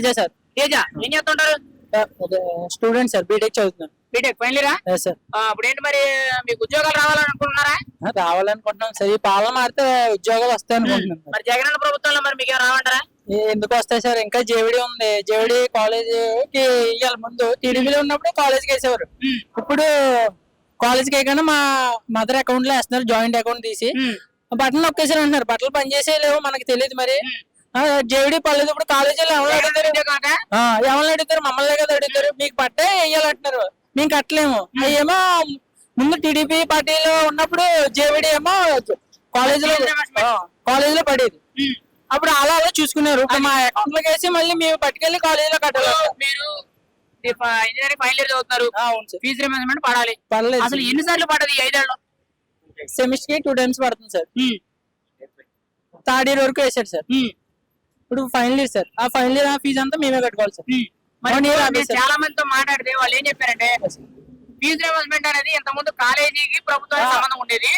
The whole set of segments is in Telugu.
తేజ సార్ తేజ ఏం చేస్తుంటారు స్టూడెంట్ సార్ బీటెక్ చదువుతున్నాను. బీటెక్ ఫైనల్ ఇయరా ఎస్ సార్ ఇప్పుడు ఏంటి మరి మీకు ఉద్యోగాలు రావాలనుకుంటున్నారా? రావాలనుకుంటున్నాం సార్ ఈ పాలన మారితే ఉద్యోగాలు వస్తాయి అనుకుంటున్నాం సార్. మరి జగనన్న ప్రభుత్వంలో మరి మీకు రావంటారా? ఎందుకు వస్తాయి సార్ ఇంకా జేవిడి ఉంది. జేవిడి కాలేజ్కి ఇవాళ ముందు. టీడీపీలో ఉన్నప్పుడు కాలేజ్కి వేసేవారు. ఇప్పుడు కాలేజ్కి వేయకుండా మా మదర్ అకౌంట్లో వేస్తున్నారు జాయింట్ అకౌంట్ తీసి. బట్టలు నొక్కేసారు అంటున్నారు. బట్టలు పనిచేసే లేవు మనకి తెలియదు మరి. జేవిడి పర్లేదు ఇప్పుడు కాలేజీలో ఎవరు అడుగుతారు? ఎవరిని అడుగుతారు? మమ్మల్ని కదా అడుగుతారు. మీకు పట్టే వేయాలంటున్నారు మేము కట్టలేము. అయ్యేమో ముందు టీడీపీ పార్టీలో ఉన్నప్పుడు జేవిడి ఏమో కాలేజీలో కాలేజ్లో పడేది. అప్పుడు అలా అలా చూసుకున్నారు. మా అకౌంట్లోకి వేసి మళ్ళీ మేము పట్టుకెళ్ళి కాలేజీలో కట్టాలి. మీరు ఇంజనీరింగ్ ఫైనల్ ఇయర్ చదువుతున్నారు. ఫీజు రిమెంబర్మెంట్ పడాలి. పర్లేదు అసలు ఎన్ని సార్లు పడదు ఐదేళ్ళు? సెమిస్టర్కి టూ టైమ్స్ పడుతుంది సార్. థర్డ్ ఇయర్ వరకు వేసాడు సార్. ఇప్పుడు ఫైనల్ ఇయర్ సార్ ఆ ఫైనల్ ఇయర్ ఆ ఫీజు అంతా మేమే కట్టుకోవాలి సార్ మరి నేను. చాలా మందితో మాట్లాడితే వాళ్ళు ఏం చెప్పారంటే ఫీజు రిమెంబర్మెంట్ అనేది ఇంత ముందు కాలేజీకి ప్రభుత్వానికి. సంబంధం ఉండేది.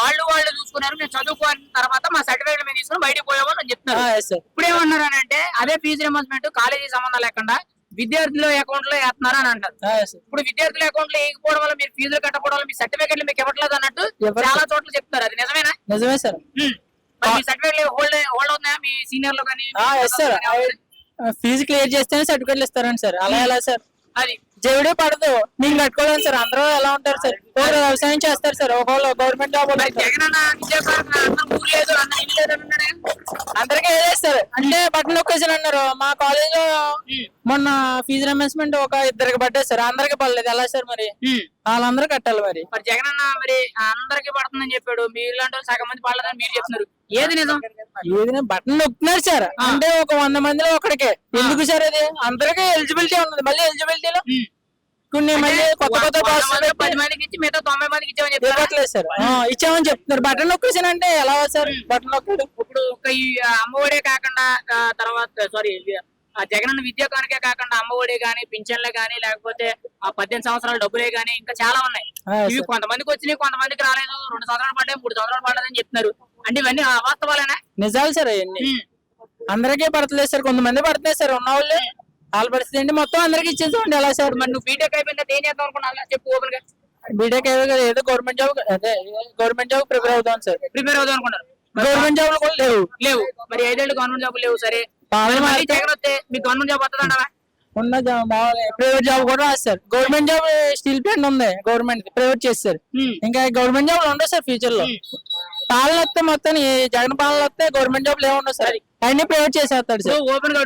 వాళ్ళు వాళ్ళు చూసుకున్నారు మేము చదువుకున్న తర్వాత మా సర్టిఫికేట్ మేము తీసుకుని బయటకు పోయామని అని చెప్తున్నారు. ఇప్పుడు ఏమన్నారు అని అంటే అదే ఫీజు రిమెంబర్మెంట్ కాలేజీ సంబంధం లేకుండా విద్యార్థుల అకౌంట్లో వేస్తున్నారు అని అంటారు. ఇప్పుడు విద్యార్థుల అకౌంట్లో వేయకపోవడం వల్ల మీరు ఫీజులు కట్టకపోవడం వల్ల మీ సర్టిఫికేట్లు మీకు ఇవ్వట్లేదు అన్నట్టు? చాలా చోట్ల చెప్తారు అది నిజమేనా నిజమే సార్ ఉమ్. మరి మీ సర్టిఫికేట్ హోల్డ్ హోల్డ్ అవుతున్నాయా మీ సీనియర్లో కానీ ఆ, yes sir. ఫీజు క్లియర్ చేస్తేనే సర్టిఫికెట్లు ఇస్తారండి సార్ అలా ఎలా సార్ అది జేవిడే పడదు. మేము కట్టుకోలేము సార్. అందరూ ఎలా ఉంటారు సార్? ఒకరు వ్యవసాయం చేస్తారు సార్? ఒకళ్ళు గవర్నమెంట్ జాబ్ అందరికీ వేస్తారు అంటే బట్టలు నొక్కేసారు అన్నారు. మా కాలేజ్లో మొన్న ఫీజు రిమెంబర్స్మెంట్ ఒక ఇద్దరికి పడ్డారు సార్. అందరికి పడలేదు. ఎలా సార్ మరి? వాళ్ళందరూ కట్టాలి మరి. మరి జగన్ అన్న మరి అందరికి పడుతుందని చెప్పాడు. మీరు ఇలాంటి వాళ్ళు సగం మంది పడలేదని మీరు చెప్తున్నారు. ఏది నిజం? ఏదైనా బట్టలు నొక్కుతున్నారు సార్. అంటే ఒక వంద మందిలో ఒకడికే. ఎందుకు సార్ అది అందరికీ ఎలిజిబిలిటీ ఉన్నది. మళ్ళీ ఎలిజిబిలిటీలో కొన్ని మళ్ళీ కొత్త పది మందికి ఇచ్చి మిగతా తొంభై మందికి ఇచ్చామని చెప్పారు? ఇవ్వట్లేదు సార్. ఇచ్చామని చెప్తున్నారు. బట్టలు నొక్కేసానంటే ఎలా సార్? బట్టలు నొక్కడు. ఇప్పుడు ఈ అమ్మఒడే కాకుండా తర్వాత సారీ ఆ జగన్ అన్న విద్యా కానుకే కాకుండా అమ్మఒడి గానీ పింఛన్లే గానీ లేకపోతే ఆ పద్దెనిమిది సంవత్సరాల డబ్బులే గానీ ఇంకా చాలా ఉన్నాయి. ఇవి. కొంతమందికి వచ్చినాయి కొంతమందికి రాలేదు. రెండు సంవత్సరాలు పడ్డాయి మూడు సంవత్సరాలు పడ్డదని చెప్తున్నారు. అంటే ఇవన్నీ వాస్తవాలేనా నిజాలు సార్ అవన్నీ. అందరికీ పడతలేదు సార్. కొంతమంది పడుతున్నాయి సార్. ఉన్న వాళ్ళు వాళ్ళ పరిస్థితి ఏంటి? మొత్తం అందరికి ఇచ్చేసామండి ఎలా సార్? మరి నువ్వు బీటెక్ అయిపోయిన తర్వాత ఏం చేద్దాం అనుకున్నా చెప్పు ఓపెన్గా. బీటెక్ ఏదో గవర్నమెంట్ జాబ్ అదే గవర్నమెంట్ జాబ్ ప్రిపేర్ అవుతాం సార్. ప్రిపేర్ అవుదాం అనుకున్నారు. గవర్నమెంట్ జాబ్లు కూడా లేవు. లేవు. మరి ఐదేళ్ళు గవర్నమెంట్ జాబ్ లేవు సరే. మళ్ళీ జగన్ వస్తే మీకు గవర్నమెంట్ జాబ్ వస్తుందంటావా? ఉన్న జాబ్ ప్రైవేట్ జాబ్ కూడా రాదు sir government job steel plant ఉంది గవర్నమెంట్ ప్రైవేట్ చేస్తారు. ఇంకా గవర్నమెంట్ జాబ్ ఉండవు సార్ ఫ్యూచర్లో. పాలన వస్తే మొత్తం ఈ జగన్ పాలన వస్తే గవర్నమెంట్ జాబ్ ఏముండవు సార్. అన్ని ప్రైవేట్ చేసేస్తాడు సార్. ఓపెన్గా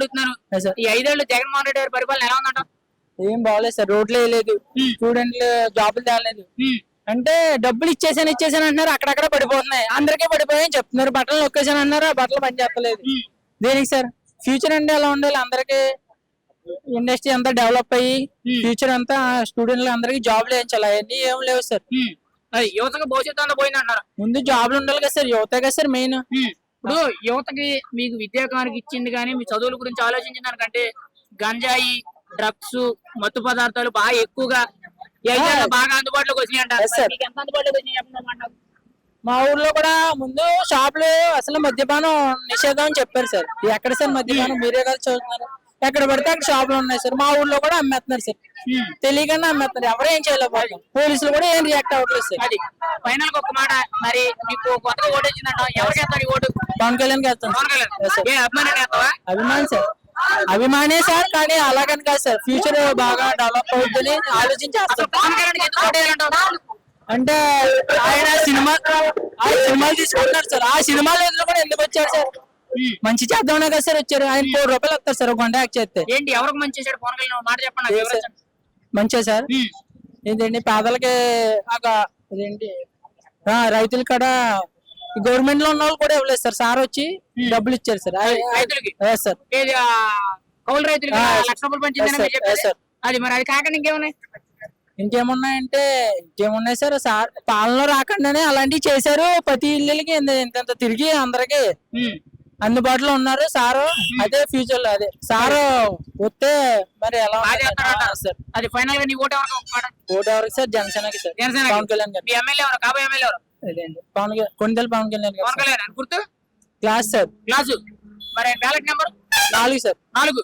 sir. ఈ ఐదేళ్ళు జగన్మోహన్ రెడ్డి గారి పరిపాలన ఎలా ఉందంట? ఏం బాగలేదు సార్. రోడ్లు వేయలేదు. స్టూడెంట్లు జాబులు తేలేదు. అంటే డబ్బులు ఇచ్చేసాను ఇచ్చేసాను అంటున్నారు. అక్కడక్కడ పడిపోతున్నాయి. అందరికీ పడిపోయాయని చెప్తున్నారు. బట్టలు నొక్కేసాను అన్నారు ఆ బట్టలు పని చెప్పలేదు దేనికి సార్? ఫ్యూచర్ అంటే ఎలా ఉండాలి? అందరికి ఇండస్ట్రీ అంతా డెవలప్ అయ్యి ఫ్యూచర్ అంతా స్టూడెంట్లు అందరికి జాబ్లు వేయించాలి. అవన్నీ ఏం లేవు సార్. యువతకు భవిష్యత్తు అంతా పోయింది అంటారు ముందు జాబ్లు ఉండాలి కదా సార్ యువత కదా సార్ మెయిన్ ఇప్పుడు యువతకి మీకు విద్యాకానికి ఇచ్చింది కానీ మీ చదువుల గురించి ఆలోచించిన దానికంటే గంజాయి డ్రగ్స్ మత్తు పదార్థాలు బాగా ఎక్కువగా బాగా అందుబాటులోకి వచ్చినాయి అంటారు. మా ఊర్లో కూడా ముందు షాపులు అసలు మద్యపానం నిషేధం అని చెప్పారు సార్. ఎక్కడ సార్ మద్యపానం? మీరే కదా చదువుతున్నారు. ఎక్కడ పడితే అక్కడ షాపులు ఉన్నాయి సార్. మా ఊర్లో కూడా అమ్మేస్తున్నారు సార్. తెలియకుండా అమ్మేస్తున్నారు. ఎవరు ఏం చేయలేకపోతున్నారు పోలీసులు కూడా ఏం రియాక్ట్ అవ్వట్లేదు సార్. అది ఫైనల్గా ఒక మాట మరి మీకు కొత్తగా ఓటు వచ్చిందంట. ఎవరికి ఓటు? పవన్ కళ్యాణ్. ఏ అభిమానం సార్. అభిమానే సార్ కానీ అలాగని కాదు సార్. ఫ్యూచర్ బాగా డెవలప్ అవుతుందని ఆలోచించి అంటే ఆయన సినిమా ఆయన సినిమాలు తీసుకుంటున్నారు సార్. ఆ సినిమాలు కూడా ఎందుకు వచ్చారు సార్? మంచి చేద్దామనే కదా సార్ వచ్చారు. ఆయన కోటి రూపాయలు వస్తారు సార్ ఒక గంట యాక్ట్ చేస్తే. ఏంటి? ఎవరికి మంచి చేశాడు? పవన్ కళ్యాణ్ మాట చెప్పండి? వివరించండి. మంచిగా సార్. ఏంటండి? పేదలకి ఒక ఇదేంటి? ఆ, రైతుల కాడ గవర్నమెంట్లో ఉన్న వాళ్ళు కూడా ఇవ్వలేదు సార్. సార్ వచ్చి డబ్బులు ఇచ్చారు సార్. ఆ- రైతులకి? ఆ, సార్. ఏది ఆ కౌలు రైతులకి ఆ, లక్ష రూపాయలు పంచిందని yes, sir. మీరు చెప్పేది? yes, sir. అది మరి అది కాకుండా ఇంకేమున్నాయి? ఇంకేమున్నాయంటే ఇంకేమున్నాయి సార్? సార్ పాలన రాకుండానే అలాంటివి చేశారు. ప్రతి ఇళ్ళకి ఇంత ఇంత తిరిగి అందరికి అందుబాటులో ఉన్నారు. సారు అదే ఫ్యూచర్లో అదే. సారు వస్తే మరి ఎలా సార్. అది ఫైనల్గా నీ ఓటు ఎవరికి ఒక మాట? ఓటు ఎవరికి సార్? జనసేనకి సార్. జనసేనకి. పవన్ కళ్యాణ్ గారు మీ ఎమ్మెల్యే ఎవరు? కాబోయే ఎమ్మెల్యే ఎవరు? పవన్ కొండల పవన్ కళ్యాణ్ పవన్ కళ్యాణ్ గుర్తు? Glass sir. క్లాసు. మరి బ్యాలెట్ నెంబర్? నాలుగు సార్. నాలుగు.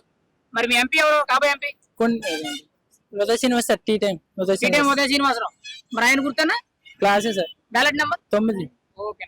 మరి మీ ఎంపీ ఎవరు? కాబోయే ఎంపీ? కొన్ని Udaya Srinivas sir tea time. Udaya Srinivas. Udaya Srinivasarao. మరి ఆయన గుర్తున్నా క్లాసే సార్. Ballot number? తొమ్మిది. ఓకే.